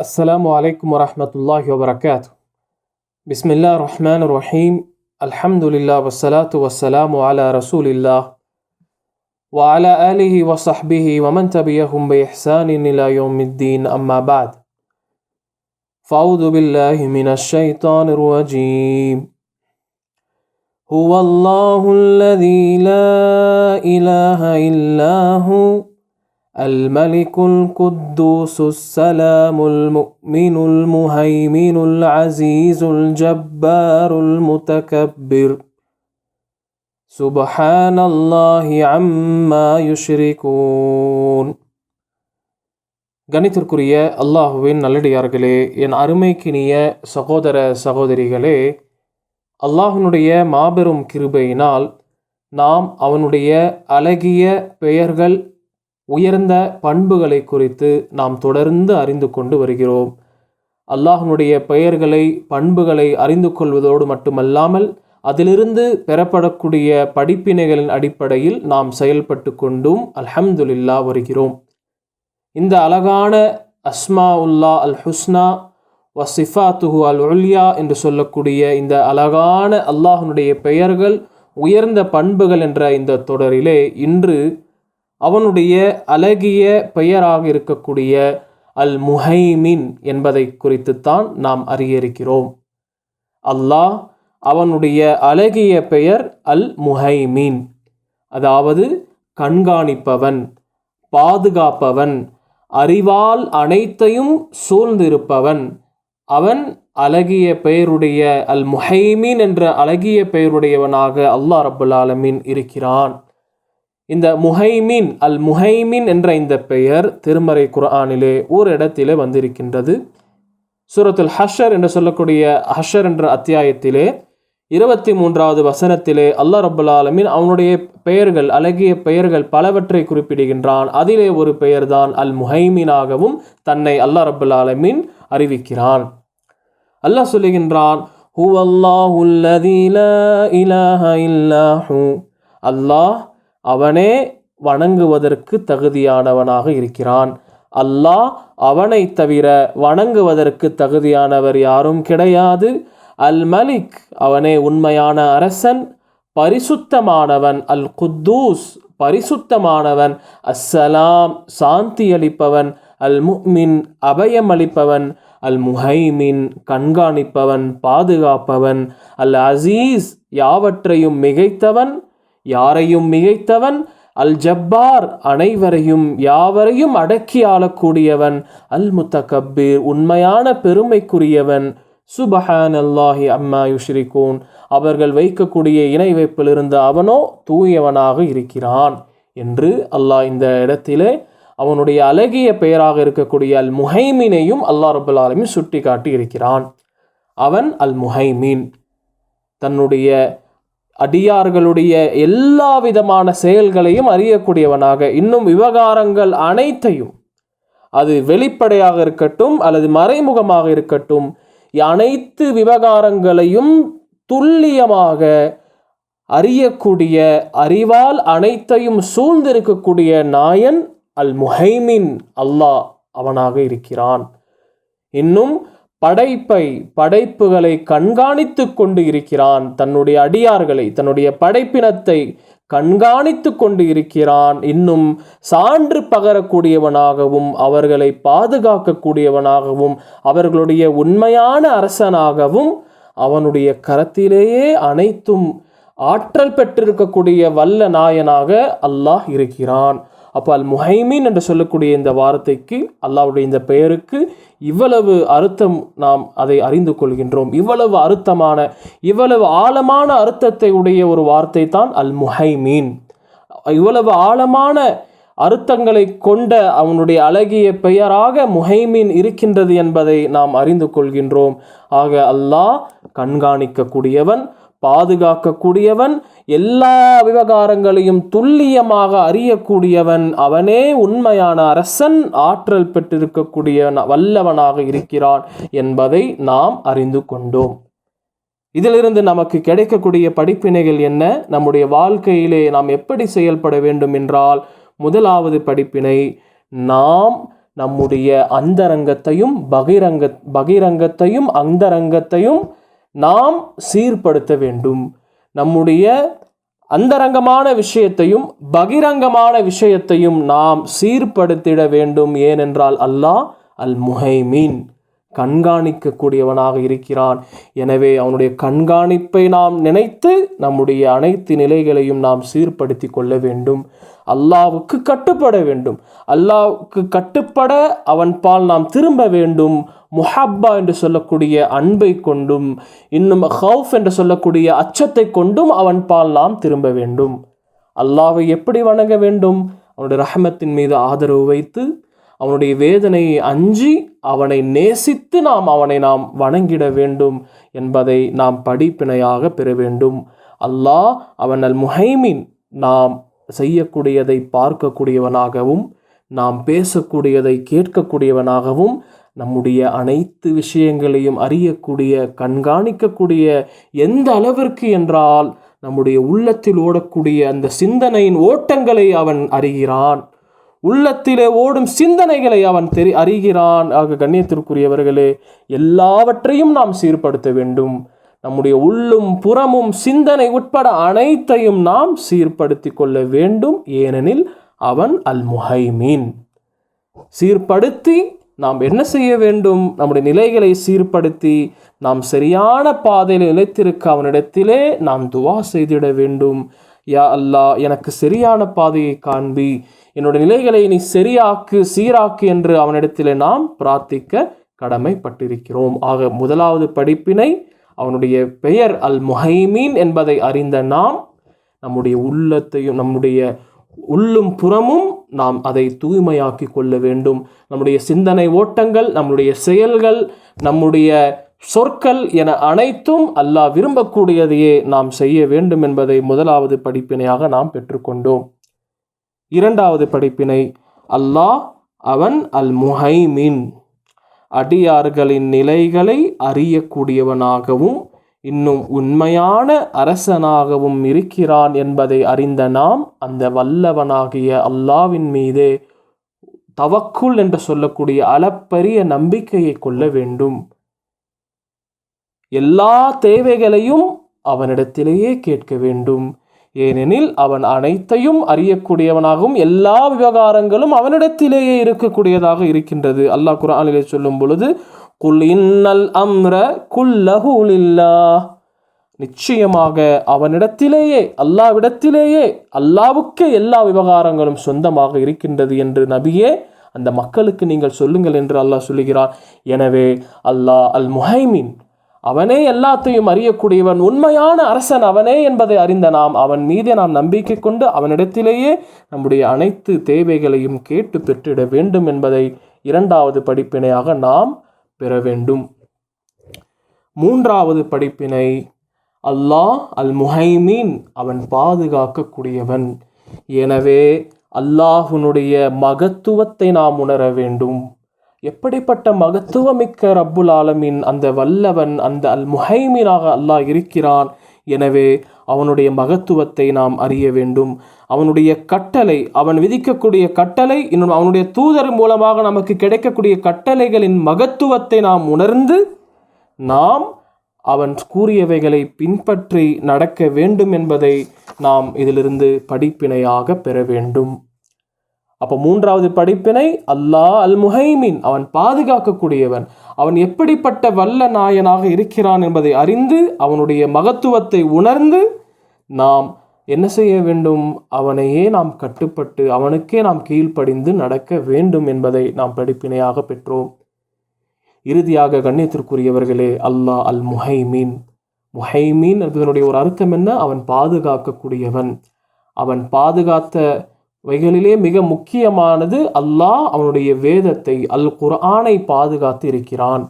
السلام عليكم ورحمة الله وبركاته. بسم الله الرحمن الرحيم. الحمد لله والصلاة والسلام على رسول الله وعلى آله وصحبه ومن تبعهم بإحسان إلى يوم الدين. أما بعد فأعوذ بالله من الشيطان الرجيم. هو الله الذي لا إله إلا هو الملك القدوس السلام المؤمن المهيمن العزيز الجبار المتكبر سبحان الله عما يشركون கணித்திற்குரிய அல்லாஹுவின் நல்லடியார்களே என் அருமைக்கினிய சகோதர சகோதரிகளே அல்லாஹினுடைய மாபெரும் கிருபையினால் நாம் அவனுடைய அழகிய பெயர்கள் உயர்ந்த பண்புகளை குறித்து நாம் தொடர்ந்து அறிந்து கொண்டு வருகிறோம். அல்லாஹனுடைய பெயர்களை பண்புகளை அறிந்து கொள்வதோடு மட்டுமல்லாமல் அதிலிருந்து பெறப்படக்கூடிய படிப்பினைகளின் அடிப்படையில் நாம் செயல்பட்டு கொண்டும் அல்ஹம்துலில்லா வருகிறோம். இந்த அழகான அஸ்மா உல்லா அல் ஹுஸ்னா வசிஃபாத்துஹு அல் உல்யா என்று சொல்லக்கூடிய இந்த அழகான அல்லாஹனுடைய பெயர்கள் உயர்ந்த பண்புகள் என்ற இந்த தொடரிலே இன்று அவனுடைய அழகிய பெயராக இருக்கக்கூடிய அல் முஹைமின் என்பதை குறித்துத்தான் நாம் அறிய இருக்கிறோம் அல்லாஹ் அவனுடைய அழகிய பெயர் அல் முஹைமின் அதாவது கண்காணிப்பவன் பாதுகாப்பவன் அறிவால் அனைத்தையும் சூழ்ந்திருப்பவன். அவன் அழகிய பெயருடைய அல் முஹைமீன் என்ற அழகிய பெயருடையவனாக அல்லாஹ் ரபுல் ஆலமீன் இருக்கிறான். இந்த முஹைமின் அல் முஹைமின் என்ற இந்த பெயர் திருமறை குர்ஆனிலே ஒரு இடத்திலே வந்திருக்கின்றது. சூரத்துல் ஹஷர் என்று சொல்லக்கூடிய ஹஷர் என்ற அத்தியாயத்திலே இருபத்தி மூன்றாவது வசனத்திலே அல்லா ரபுல் ஆலமின் அவனுடைய பெயர்கள் அழகிய பெயர்கள் பலவற்றை குறிப்பிடுகின்றான். அதிலே ஒரு பெயர்தான் அல் முஹைமீனாகவும் தன்னை அல்லாஹ் ரபுல் ஆலமின் அறிவிக்கிறான். அல்லாஹ் சொல்லுகின்றான் ஹூ அல்லாஹுல்லதி இல்லாஹு. அல்லாஹ் அவனே வணங்குவதற்கு தகுதியானவனாக இருக்கிறான். அல்லாஹ் அவனை தவிர வணங்குவதற்கு தகுதியானவர் யாரும் கிடையாது. அல் மலிக் அவனே உண்மையான அரசன் பரிசுத்தமானவன். அல் குத்தூஸ் பரிசுத்தமானவன். அஸ்ஸலாம் சாந்தி அளிப்பவன் அல் முஹ்மின் அபயம் அளிப்பவன் அல் முஹைமின் கண்காணிப்பவன் பாதுகாப்பவன். அல் அசீஸ் யாவற்றையும் மிகைத்தவன். யாரையும் மிகைத்தவன்? அல் ஜப்பார் அனைவரையும் யாவரையும் அடக்கி ஆளக்கூடியவன். அல் முத்தகப்பீர் உண்மையான பெருமைக்குரியவன். சுபஹான் அல்லாஹி அம்மா யுஷ்ரிகூன். அவர்கள் வைக்கக்கூடிய இணை வைப்பிலிருந்து அவனோ தூயவனாக இருக்கிறான் என்று அல்லாஹ் இந்த இடத்திலே அவனுடைய அழகிய பெயராக இருக்கக்கூடிய அல் முஹைமீனையும் அல்லாஹ் ரபுல் ஆலமின் சுட்டி காட்டி இருக்கிறான் அவன் அல் முஹைமீன் தன்னுடைய அடியார்களுடைய எல்லா விதமான செயல்களையும் அறியக்கூடியவனாக. இன்னும் விவகாரங்கள் அனைத்தையும் அது வெளிப்படையாக இருக்கட்டும் அல்லது மறைமுகமாக இருக்கட்டும் அனைத்து விவகாரங்களையும் துல்லியமாக அறியக்கூடிய அறிவால் அனைத்தையும் சூழ்ந்திருக்கக்கூடிய நாயன் அல் முஹைமின் அல்லாஹ் அவனாக இருக்கிறான். இன்னும் படைப்பை படைப்புகளை கண்காணித்து கொண்டு இருக்கிறான். தன்னுடைய அடியார்களை தன்னுடைய படைப்பினத்தை கண்காணித்து கொண்டு இருக்கிறான். இன்னும் சான்று பகரக்கூடியவனாகவும் அவர்களை பாதுகாக்கக்கூடியவனாகவும் அவர்களுடைய உண்மையான அரசனாகவும் அவனுடைய கரத்திலேயே அனைத்தும் ஆற்றல் பெற்றிருக்கக்கூடிய வல்ல நாயனாக அல்லாஹ் இருக்கிறான். அப்போ அல் முஹைமீன் என்று சொல்லக்கூடிய இந்த வார்த்தைக்கு அல்லாவுடைய இந்த பெயருக்கு இவ்வளவு அர்த்தம் நாம் அதை அறிந்து கொள்கின்றோம். இவ்வளவு அர்த்தமான இவ்வளவு ஆழமான அர்த்தத்தை உடைய ஒரு வார்த்தை தான் அல் முஹைமீன் இவ்வளவு ஆழமான அர்த்தங்களை கொண்ட அவனுடைய அழகிய பெயராக முஹைமீன் இருக்கின்றது என்பதை நாம் அறிந்து கொள்கின்றோம். ஆக அல்லாஹ் கண்காணிக்கக்கூடியவன் பாதுகாக்கக்கூடியவன் எல்லா விவகாரங்களையும் துல்லியமாக அறியக்கூடியவன் அவனே உண்மையான அரசன் ஆற்றல் பெற்றிருக்கக்கூடிய வல்லவனாக இருக்கிறான் என்பதை நாம் அறிந்து கொண்டோம். இதிலிருந்து நமக்கு கிடைக்கக்கூடிய படிப்பினைகள் என்ன? நம்முடைய வாழ்க்கையிலே நாம் எப்படி செயல்பட வேண்டும் என்றால் முதலாவது படிப்பினை நாம் நம்முடைய அந்தரங்கத்தையும் பகிரங்க பகிரங்கத்தையும் அந்தரங்கத்தையும் நாம் சீர்படுத்த வேண்டும். நம்முடைய அந்தரங்கமான விஷயத்தையும் பகிரங்கமான விஷயத்தையும் நாம் சீர்படுத்திட வேண்டும். ஏனென்றால் அல்லாஹ் அல் முஹைமீன் கண்காணிக்கக்கூடியவனாக இருக்கிறான். எனவே அவனுடைய கண்காணிப்பை நாம் நினைத்து நம்முடைய அனைத்து நிலைகளையும் நாம் சீர்படுத்தி கொள்ள வேண்டும். அல்லாவுக்கு கட்டுப்பட வேண்டும். அல்லாவுக்கு கட்டுப்பட அவன் பால் நாம் திரும்ப வேண்டும். முஹப்பா என்று சொல்லக்கூடிய அன்பை கொண்டும் இன்னும் ஹவுஃப் என்று சொல்லக்கூடிய அச்சத்தை கொண்டும் அவன் பால் நாம் திரும்ப வேண்டும். அல்லாவை எப்படி வணங்க வேண்டும்? அவனுடைய ரஹமத்தின் மீது ஆதரவு வைத்து அவனுடைய வேதனையை அஞ்சி அவனை நேசித்து நாம் அவனை நாம் வணங்கிட வேண்டும் என்பதை நாம் படிப்பினையாக பெற வேண்டும். அல்லாஹ் அவன் அல் முஹைமின் நாம் செய்யக்கூடியதை பார்க்கக்கூடியவனாகவும் நாம் பேசக்கூடியதை கேட்கக்கூடியவனாகவும் நம்முடைய அனைத்து விஷயங்களையும் அறியக்கூடிய கண்காணிக்கக்கூடிய எந்த அளவிற்கு என்றால் நம்முடைய உள்ளத்தில் ஓடக்கூடிய அந்த சிந்தனையின் ஓட்டங்களை அவன் அறிகிறான். உள்ளத்திலே ஓடும் சிந்தனைகளை அவன் தெரி அறிகிறான். ஆக கண்ணியத்திற்குரியவர்களே எல்லாவற்றையும் நாம் சீர்படுத்த வேண்டும். நம்முடைய உள்ளும் புறமும் சிந்தனை உட்பட அனைத்தையும் நாம் சீர்படுத்தி கொள்ள வேண்டும். ஏனெனில் அவன் அல் முஹைமீன் சீர்படுத்தி நாம் என்ன செய்ய வேண்டும்? நம்முடைய நிலைகளை சீர்படுத்தி நாம் சரியான பாதையில் நிலைத்திருக்க அவனிடத்திலே நாம் துவா செய்திட வேண்டும். யா அல்லாஹ் எனக்கு சரியான பாதையை காண்பி. என்னுடைய நிலைகளை நீ சரியாக்கு சீராக்கு என்று அவனிடத்திலே நாம் பிரார்த்திக்க கடமைப்பட்டிருக்கிறோம். ஆக முதலாவது படிப்பினை அவனுடைய பெயர் அல் முஹைமீன் என்பதை அறிந்த நாம் நம்முடைய உள்ளத்தையும் நம்முடைய உள்ளும் புறமும் நாம் அதை தூய்மையாக்கி கொள்ள வேண்டும். நம்முடைய சிந்தனை ஓட்டங்கள் நம்முடைய செயல்கள் நம்முடைய சொற்கள் என அனைத்தும் அல்லாஹ் விரும்பக்கூடியதையே நாம் செய்ய வேண்டும் என்பதை முதலாவது படிப்பினையாக நாம் பெற்றுக்கொண்டோம். இரண்டாவது படிப்பினை அல்லாஹ் அவன் அல் முஹைமீன் அடியார்களின் நிலைகளை அறியக்கூடியவனாகவும் இன்னும் உண்மையான அரசனாகவும் இருக்கிறான் என்பதை அறிந்த நாம் அந்த வல்லவனாகிய அல்லாவின் மீதே தவக்குள் என்று சொல்லக்கூடிய அளப்பரிய நம்பிக்கையை கொள்ள வேண்டும். எல்லா தேவைகளையும் அவனிடத்திலேயே கேட்க வேண்டும். ஏனெனில் அவன் அனைத்தையும் அறியக்கூடியவனாகவும் எல்லா விவகாரங்களும் அவனிடத்திலேயே இருக்கக்கூடியதாக இருக்கின்றது. அல்லாஹ் குரானிலே சொல்லும் பொழுது குல் இன்னல் அம்ர குல்லஹூலில்லா நிச்சயமாக அவனிடத்திலேயே அல்லாவிடத்திலேயே அல்லாவுக்கே எல்லா விவகாரங்களும் சொந்தமாக இருக்கின்றது என்று நபியே அந்த மக்களுக்கு நீங்கள் சொல்லுங்கள் என்று அல்லாஹ் சொல்லுகிறார் எனவே அல்லாஹ் அல் முஹைமின் அவனே எல்லாத்தையும் அறியக்கூடியவன் உண்மையான அரசன் அவனே என்பதை அறிந்த நாம் அவன் மீதே நாம் நம்பிக்கை கொண்டு அவனிடத்திலேயே நம்முடைய அனைத்து தேவைகளையும் கேட்டு பெற்றிட வேண்டும் என்பதை இரண்டாவது படிப்பினையாக நாம் பெற வேண்டும். மூன்றாவது படிப்பினை அல்லாஹ் அல் முஹைமீன் அவன் பாதுகாக்கக்கூடியவன். எனவே அல்லாஹுனுடைய மகத்துவத்தை நாம் உணர வேண்டும். எப்படிப்பட்ட மகத்துவமிக்க ரப்புல் ஆலமின் அந்த வல்லவன் அந்த அல் முஹைமீனாக அல்லாஹ் இருக்கிறான்? எனவே அவனுடைய மகத்துவத்தை நாம் அறிய வேண்டும். அவனுடைய கட்டளை அவன் விதிக்கக்கூடிய கட்டளை இன்னும் அவனுடைய தூதர் மூலமாக நமக்கு கிடைக்கக்கூடிய கட்டளைகளின் மகத்துவத்தை நாம் உணர்ந்து நாம் அவன் கூறியவைகளை பின்பற்றி நடக்க வேண்டும் என்பதை நாம் இதிலிருந்து படிப்பினையாக பெற வேண்டும். அப்போ மூன்றாவது படிப்பினை அல்லாஹ் அல் முஹைமின் அவன் பாதுகாக்கக்கூடியவன். அவன் எப்படிப்பட்ட வல்ல நாயனாக இருக்கிறான் என்பதை அறிந்து அவனுடைய மகத்துவத்தை உணர்ந்து நாம் என்ன செய்ய வேண்டும்? அவனையே நாம் கட்டுப்பட்டு அவனுக்கே நாம் கீழ்ப்படிந்து நடக்க வேண்டும் என்பதை நாம் படிப்பினையாக பெற்றோம். இறுதியாக கண்ணியத்திற்குரியவர்களே அல்லாஹ் அல் முஹைமீன் முஹைமீன் என்பதனுடைய ஒரு அர்த்தம் என்ன? அவன் பாதுகாக்கக்கூடியவன். அவன் பாதுகாத்த வைகளிலே மிக முக்கியமானது அல்லாஹ் அவனுடைய வேதத்தை அல் குர்ஆனை பாதுகாத்து இருக்கிறான்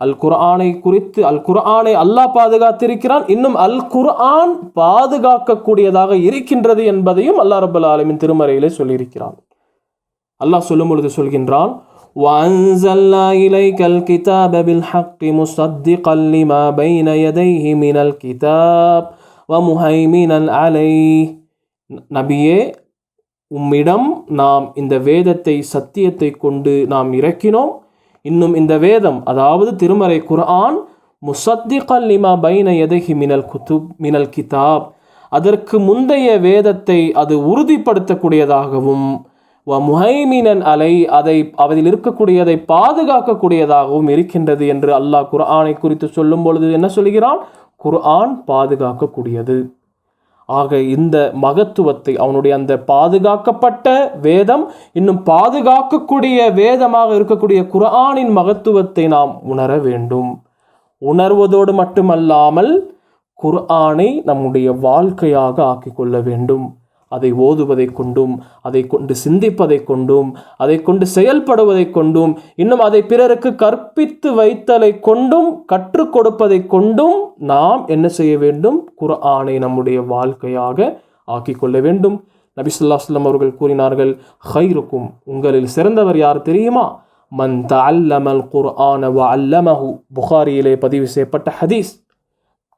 அல் குர்ஆனை குறித்து அல் குர்ஆனை அல்லாஹ் பாதுகாத்திருக்கிறான் இன்னும் அல் குர்ஆன் பாதுகாக்கக்கூடியதாக இருக்கின்றது என்பதையும் அல்லாஹ் ரபுல் ஆலமின் திருமறையிலே சொல்லியிருக்கிறான் அல்லாஹ் சொல்லும் பொழுது சொல்கின்றான் وأنزلنا إليك الكتاب بالحق مصدقا لما بين يديه من الكتاب ومهيمنا عليه நபியே உம்மிடம் நாம் இந்த வேதத்தை சத்தியத்தை கொண்டு நாம் இறக்கினோம். இன்னும் இந்த வேதம் அதாவது திருமறை குர்ஆன் முசத்திகல் லிமா பைன எதகி மினல் குத்துப் மினல் கிதாப். அதற்கு முந்தைய வேதத்தை அது உறுதிப்படுத்தக்கூடியதாகவும் வ முஹைமினன் அலை அதை அதில் இருக்கக்கூடியதை பாதுகாக்கக்கூடியதாகவும் இருக்கின்றது என்று அல்லாஹ் குர்ஆனை குறித்து சொல்லும் பொழுது என்ன சொல்கிறான்? குர்ஆன் பாதுகாக்கக்கூடியது. ஆக இந்த மகத்துவத்தை அவனுடைய அந்த பாதுகாக்கப்பட்ட வேதம் இன்னும் பாதுகாக்கக்கூடிய வேதமாக இருக்கக்கூடிய குர்ஆனின் மகத்துவத்தை நாம் உணர வேண்டும். உணர்வதோடு மட்டுமல்லாமல் குர்ஆனை நம்முடைய வாழ்க்கையாக ஆக்கிக்கொள்ள வேண்டும். அதை ஓதுவதை கொண்டும் அதை கொண்டு சிந்திப்பதை கொண்டும் அதை கொண்டு செயல்படுவதை கொண்டும் இன்னும் அதை பிறருக்கு கற்பித்து வைத்தலை கொண்டும் கற்றுக் கொடுப்பதை கொண்டும் நாம் என்ன செய்ய வேண்டும்? குர்ஆனை நம்முடைய வாழ்க்கையாக ஆக்கிக்கொள்ள வேண்டும். நபி ஸல்லல்லாஹு அவர்கள் கூறினார்கள் ஹைருக்கும் உங்களில் சிறந்தவர் யார் தெரியுமா? மன் அல்லமல் குர்ஆன வ அல்லமஹு புகாரியிலே பதிவு செய்யப்பட்ட ஹதீஸ்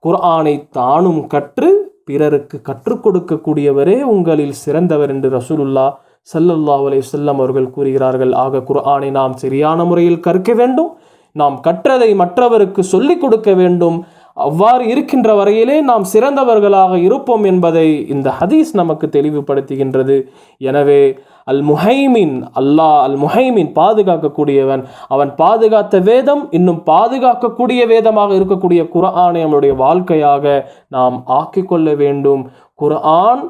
குர்ஆனை தானும் கற்று பிறருக்கு கற்றுக் கொடுக்கக்கூடியவரே உங்களில் சிறந்தவர் என்று ரசூலுல்லா சல்லல்லா அலைஹி செல்லம் அவர்கள் கூறுகிறார்கள். ஆக குர்ஆனை நாம் சரியான முறையில் கற்க வேண்டும். நாம் கற்றதை மற்றவருக்கு சொல்லிக் கொடுக்க வேண்டும். அவ்வாறு இருக்கின்ற வரையிலே நாம் சிறந்தவர்களாக இருப்போம் என்பதை இந்த ஹதீஸ் நமக்கு தெளிவுபடுத்துகின்றது. எனவே அல் முஹைமின் அல்லாஹ் அல் முஹைமின் பாதுகாக்கக்கூடியவன் அவன் பாதுகாத்த வேதம் இன்னும் பாதுகாக்கக்கூடிய வேதமாக இருக்கக்கூடிய குரானை நம்மளுடைய வாழ்க்கையாக நாம் ஆக்கிக்கொள்ள வேண்டும். குர்ஆன்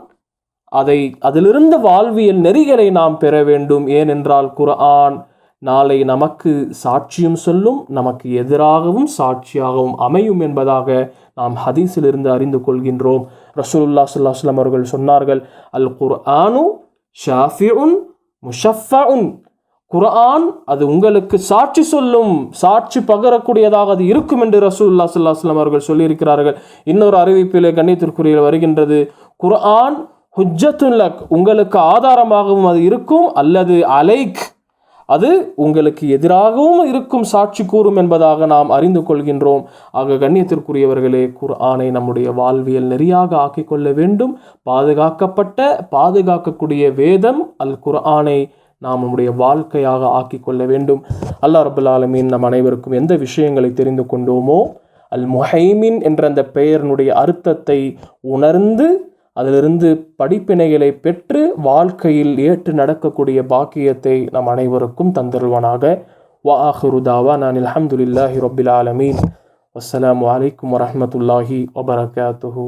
அதை அதிலிருந்து வாழ்வியல் நெறிகளை நாம் பெற வேண்டும். ஏனென்றால் குர்ஆன் நாளை நமக்கு சாட்சியும் சொல்லும் நமக்கு எதிராகவும் சாட்சியாகவும் அமையும் என்பதாக நாம் ஹதீஸிலிருந்து அறிந்து கொள்கின்றோம். ரசூலுல்லா சுல்லாஸ்லாம் அவர்கள் சொன்னார்கள் அல் குர்ஆனு ஷாஃபிஉன் முஷஃபஉன். குர்ஆன் அது உங்களுக்கு சாட்சி சொல்லும் சாட்சி பகரக்கூடியதாக அது இருக்கும் என்று ரசூல்லா சுல்லாஸ்லாம் அவர்கள் சொல்லியிருக்கிறார்கள். இன்னொரு அறிவிப்பிலே கண்ணியத்திற்குரிய வருகின்றது குர்ஆன் ஹுஜத்துல்லக் உங்களுக்கு ஆதாரமாகவும் அது இருக்கும் அல்லது அலைக் அது உங்களுக்கு எதிராகவும் இருக்கும் சாட்சி கூறும் என்பதாக நாம் அறிந்து கொள்கின்றோம். ஆக கண்ணியத்திற்குரியவர்களே குர்ஆனை நம்முடைய வாழ்வியல் நெறியாக ஆக்கிக்கொள்ள வேண்டும். பாதுகாக்கப்பட்ட பாதுகாக்கக்கூடிய வேதம் அல் குர்ஆனை நாம் நம்முடைய வாழ்க்கையாக ஆக்கிக்கொள்ள வேண்டும். அல்லாஹ் ரபுல் ஆலமீன் நம் அனைவருக்கும் எந்த விஷயங்களை தெரிந்து கொண்டோமோ அல் முஹைமின் என்ற அந்த பெயரினுடைய அர்த்தத்தை உணர்ந்து அதிலிருந்து படிப்பினைகளை பெற்று வாழ்க்கையில் ஏற்று நடக்கக்கூடிய பாக்கியத்தை நம் அனைவருக்கும் தந்தருவானாக வா ஆஹிருதாவா நான் அல்ஹம்துலில்லாஹி ரொபில் ஆலமீன். வஸ்ஸலாமு வலைக்கம் வரமத்துல்லாஹி வபரகாத்துஹு.